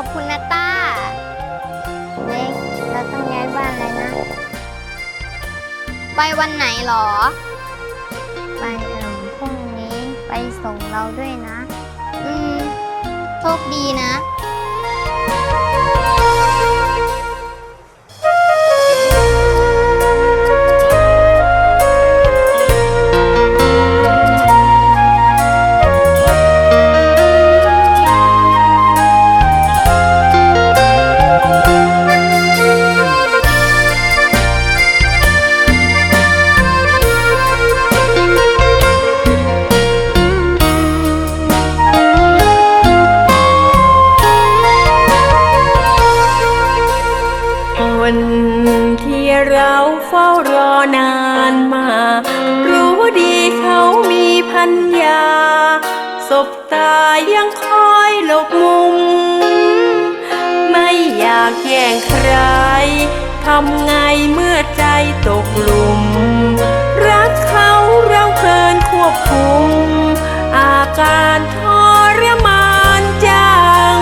ขอบคุณนะต้าเล็กเราต้องย้ายบ้านเลยนะ ไปวันไหนหรอ ไปพรุ่งนี้ไปส่งเราด้วยนะ อืม โชคดีนะ ฝ้ารอนานมา รู้ดีเขามีพันยา สบตายังคอยหลบมุม ไม่อยากแย่งใคร ทำไงเมื่อใจตกหลุม รักเขาเราเกินควบคุม อาการทรมานจัง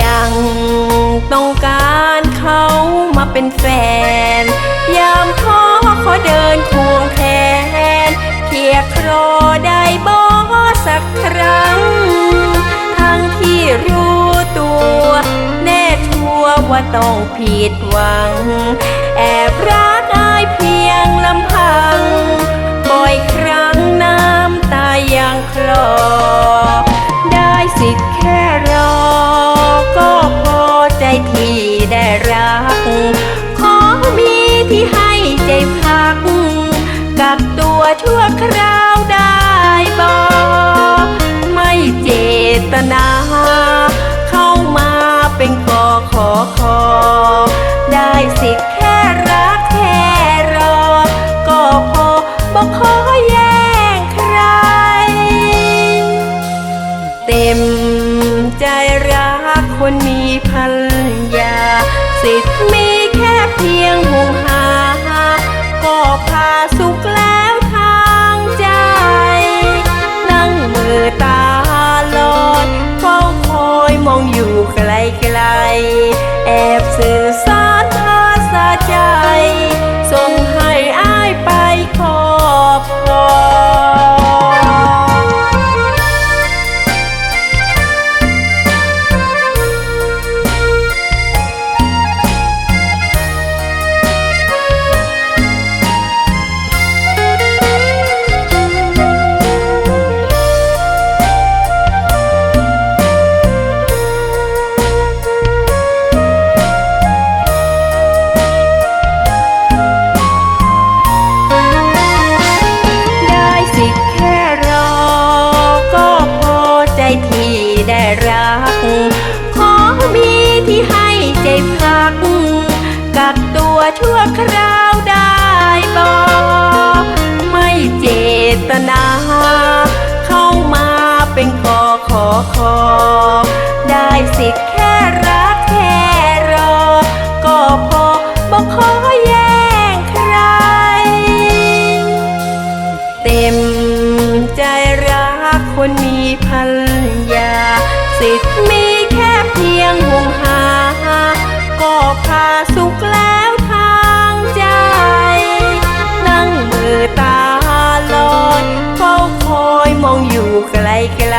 ยังต้องการ เป็นแฟน ยามท้อขอเดินควงแขนเคียครอได้บ่สักครั้ง ทั้งที่รู้ตัว แน่ชัวว่าต้องผิดหวัง แอบรักอายเพียงลำพัง กับตัวชั่วคราวได้บ่ไม่เจตนา เข้ามาเป็นกอขอคอ ได้สิทธิ์แค่รักแค่รอ ก็พอบอกขอแย่งใคร เต็มใจรักคนมีพันยา สิทธิ์มีแค่เพียงห่วงหาก็พา ได้รัก ขอมีที่ให้ใจพัก กับตัวชั่วคราวได้บ่ไม่เจตนา เข้ามาเป็นกอขอคอได้สิทธิ์แค่รักแค่รอ ก็พอบอกขอแย่งใคร เต็มใจรักคนมีพัน สิทธิ์มีแค่เพียงห่วงหา ก็พาสุขแล้วทางใจ นั่งมือตาลอยเฝ้าคอยมองอยู่ไกลไกล